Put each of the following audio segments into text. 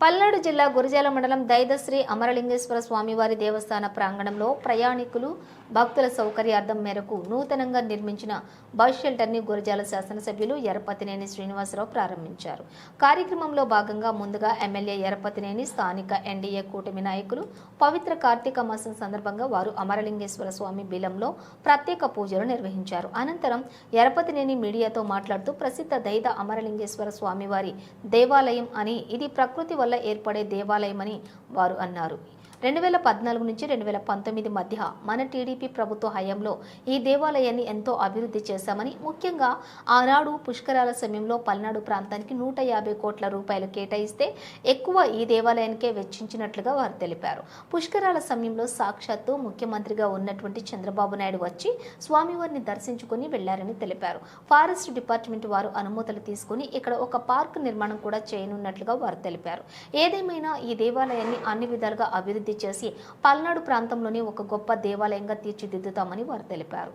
పల్నాడు జిల్లా గురిజాల మండలం దైదశ్రీ అమరలింగేశ్వర స్వామివారి దేవస్థాన ప్రాంగణంలో ప్రయాణికులు భక్తుల సౌకర్యార్థం మేరకు నూతనంగా నిర్మించిన బస్ షెల్టర్ని గురజాల శాసనసభ్యులు ఎరపతినేని శ్రీనివాసరావు ప్రారంభించారు. కార్యక్రమంలో భాగంగా ముందుగా ఎమ్మెల్యే ఎరపతినేని స్థానిక ఎన్డీఏ కూటమి నాయకులు పవిత్ర కార్తీక మాసం సందర్భంగా వారు అమరలింగేశ్వర స్వామి బిలంలో ప్రత్యేక పూజలు నిర్వహించారు. అనంతరం ఎరపతినేని మీడియాతో మాట్లాడుతూ ప్రసిద్ధ దైద అమరలింగేశ్వర స్వామివారి దేవాలయం అని ఇది ప్రకృతి వల్ల ఏర్పడే దేవాలయమని వారు అన్నారు. రెండు వేల పద్నాలుగు నుంచి రెండు వేల పంతొమ్మిది మధ్య మన టీడీపీ ప్రభుత్వ హయాంలో ఈ దేవాలయాన్ని ఎంతో అభివృద్ధి చేశామని ముఖ్యంగా ఆనాడు పుష్కరాల సమయంలో పల్నాడు ప్రాంతానికి నూట యాభై కోట్ల రూపాయలు కేటాయిస్తే ఎక్కువ ఈ దేవాలయానికే వెచ్చించినట్లుగా వారు తెలిపారు. పుష్కరాల సమయంలో సాక్షాత్తు ముఖ్యమంత్రిగా ఉన్నటువంటి చంద్రబాబు నాయుడు వచ్చి స్వామివారిని దర్శించుకుని వెళ్ళారని తెలిపారు. ఫారెస్ట్ డిపార్ట్మెంట్ వారు అనుమతులు తీసుకుని ఇక్కడ ఒక పార్క్ నిర్మాణం కూడా చేయనున్నట్లుగా వారు తెలిపారు. ఏదేమైనా ఈ దేవాలయాన్ని అన్ని విధాలుగా అభివృద్ధి చేసి పల్నాడు ప్రాంతంలోని ఒక గొప్ప దేవాలయంగా తీర్చిదిద్దుతామని వారు తెలిపారు.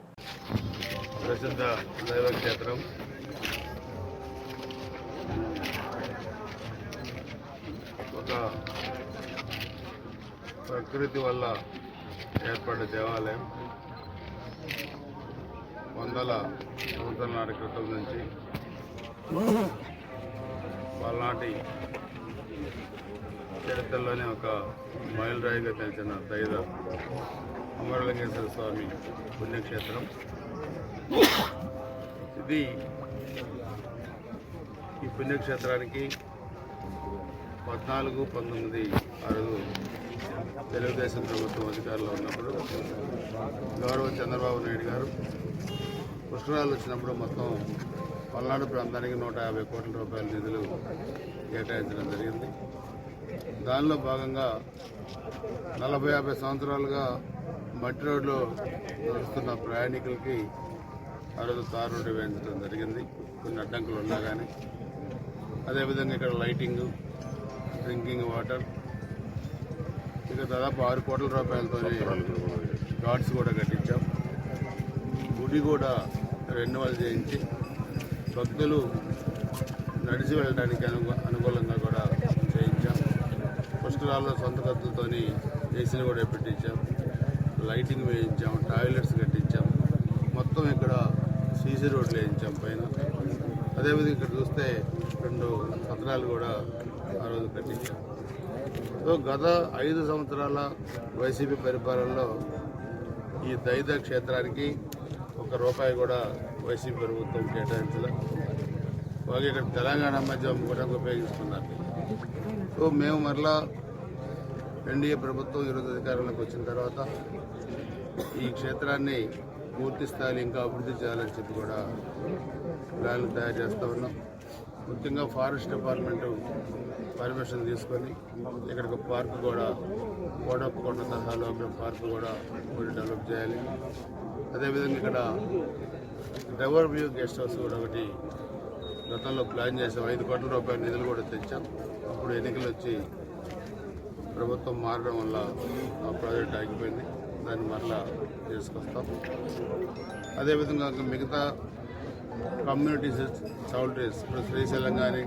ప్రసిద్ధ ఒక ప్రకృతి వల్ల ఏర్పడిన దేవాలయం. వందల సంవత్సరాల నాటి క్రితం నుంచి వాళ్ళనాటి చరిత్రలోనే ఒక మైలురాయిగా తెలిసిన దైద అమరలింగేశ్వర స్వామి పుణ్యక్షేత్రం. ఇది ఈ పుణ్యక్షేత్రానికి పద్నాలుగు పంతొమ్మిది ఆరు తెలుగుదేశం ప్రభుత్వం అధికారంలో ఉన్నప్పుడు గౌరవ చంద్రబాబు నాయుడు గారు పుష్కరాలు వచ్చినప్పుడు మొత్తం పల్నాడు ప్రాంతానికి నూట యాభై కోట్ల రూపాయల నిధులు కేటాయించడం జరిగింది. దానిలో భాగంగా నలభై యాభై సంవత్సరాలుగా మట్టి రోడ్లో నడుస్తున్న ప్రయాణికులకి ఆ రోజు తార్ రోడ్డు వేయించడం జరిగింది. కొన్ని అడ్డంకులు ఉన్నా కానీ అదేవిధంగా ఇక్కడ లైటింగ్ డ్రింకింగ్ వాటర్ ఇక దాదాపు ఆరు కోట్ల రూపాయలతో ఘాట్స్ కూడా కట్టించాం. గుడి కూడా రెన్యువల్ చేయించి భక్తులు నడిచి వెళ్ళడానికి అనుకూలంగా కూడా పుష్కరాల్లో సొంత ఖర్చులతోని ఏసీని కూడా పెట్టించాం. Lighting వేయించాం toilets కట్టించాం. మొత్తం ఇక్కడ సీసీ రోడ్లు వేయించాం పైన. అదేవిధంగా ఇక్కడ చూస్తే రెండు సత్రాలు కూడా ఆ రోజు కట్టించాం. సో గత ఐదు సంవత్సరాల వైసీపీ పరిపాలనలో ఈ దైద క్షేత్రానికి ఒక రూపాయి కూడా వైసీపీ ప్రభుత్వం కేటాయించలే. వాళ్ళు ఇక్కడ తెలంగాణ మధ్య కూడా ఉపయోగిస్తున్నారు. సో మేము మరలా ఎన్డీఏ ప్రభుత్వం ఈరోజు అధికారంలోకి వచ్చిన తర్వాత ఈ క్షేత్రాన్ని పూర్తి స్థాయిలో ఇంకా అభివృద్ధి చేయాలని చెప్పి కూడా ప్లాన్లు తయారు చేస్తూ ఉన్నాం. ముఖ్యంగా ఫారెస్ట్ డిపార్ట్మెంటు పర్మిషన్ తీసుకొని ఇక్కడ ఒక పార్క్ కూడా కోటప్పకొండ తరహాలో ఒక పార్క్ కూడా ఒకటి డెవలప్ చేయాలి. అదేవిధంగా ఇక్కడ డవర్ వ్యూ గెస్ట్ హౌస్ కూడా ఒకటి గతంలో ప్లాన్ చేసాం. ఐదు కోట్ల రూపాయల నిధులు కూడా తెచ్చాం. అప్పుడు ఎన్నికలు వచ్చి ప్రభుత్వం మారడం వల్ల ఆ ప్రాజెక్ట్ ఆగిపోయింది. దాన్ని మరలా తీసుకొస్తాం. అదేవిధంగా మిగతా కమ్యూనిటీస్ చౌల్టీస్ ఇప్పుడు శ్రీశైలం కానీ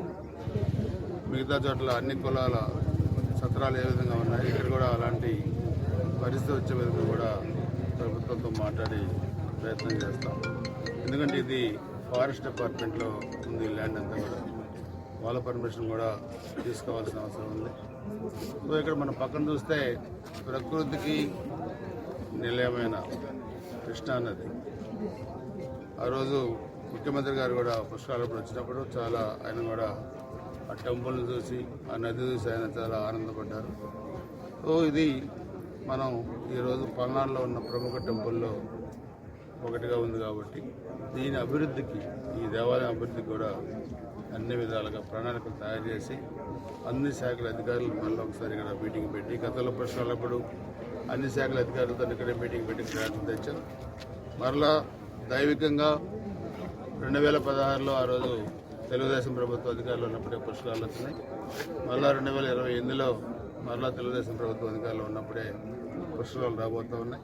మిగతా చోట్ల అన్ని కులాల సత్రాలు ఏ విధంగా ఉన్నాయి ఇక్కడ కూడా అలాంటి పరిస్థితి వచ్చే విధంగా కూడా ప్రభుత్వంతో మాట్లాడి ప్రయత్నం చేస్తాం. ఎందుకంటే ఇది ఫారెస్ట్ డిపార్ట్మెంట్లో ఉంది ల్యాండ్ అంతా కూడా. వాళ్ళ పర్మిషన్ కూడా తీసుకోవాల్సిన అవసరం ఉంది. సో ఇక్కడ మనం పక్కన చూస్తే ప్రకృతికి నిలయమైన కృష్ణా నది. ఆ రోజు ముఖ్యమంత్రి గారు కూడా పుష్కరాలప్పుడు వచ్చినప్పుడు చాలా ఆయన కూడా ఆ టెంపుల్ని చూసి ఆ నది చూసి ఆయన చాలా ఆనందపడ్డారు. సో ఇది మనం ఈరోజు పల్నాడులో ఉన్న ప్రముఖ టెంపుల్లో ఒకటిగా ఉంది కాబట్టి దీని అభివృద్ధికి ఈ దేవాలయం అభివృద్ధికి కూడా అన్ని విధాలుగా ప్రణాళికలు తయారు చేసి అన్ని శాఖల అధికారులు మళ్ళీ ఒకసారి ఇక్కడ మీటింగ్ పెట్టి గతంలో ప్రశ్నలప్పుడు అన్ని శాఖల అధికారులతో ఇక్కడ మీటింగ్ పెట్టి గ్రాంట్లు తెచ్చాం. మరలా దైవికంగా రెండు వేల పదహారులో ఆ రోజు తెలుగుదేశం ప్రభుత్వ అధికారులు ఉన్నప్పుడే పుష్కరాలు వచ్చినాయి మరలా రెండు వేల ఇరవై ఎనిమిదిలో మరలా తెలుగుదేశం ప్రభుత్వ అధికారులు ఉన్నప్పుడే పుష్కరాలు రాబోతూ ఉన్నాయి.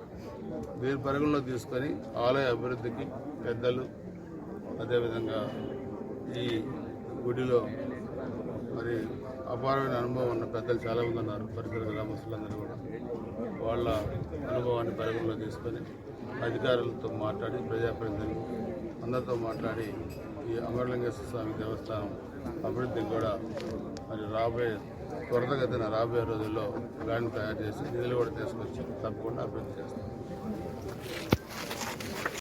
దీని పరిగణలో తీసుకొని ఆలయ అభివృద్ధికి పెద్దలు అదేవిధంగా ఈ గుడిలో మరి అపారమైన అనుభవం ఉన్న పెద్దలు చాలామంది ఉన్నారు. పరిసర గ్రామస్తులందరూ కూడా. వాళ్ళ అనుభవాన్ని పరిగణలో తీసుకొని అధికారులతో మాట్లాడి ప్రజాప్రతినిధులు అందరితో మాట్లాడి ఈ అమరలింగేశ్వర స్వామి దేవస్థానం అభివృద్ధికి కూడా మరి రాబోయే త్వరతగతిన రాబోయే రోజుల్లో ప్లాన్ తయారు చేసి నిధులు కూడా తీసుకొచ్చి తప్పకుండా అభివృద్ధి చేస్తాం.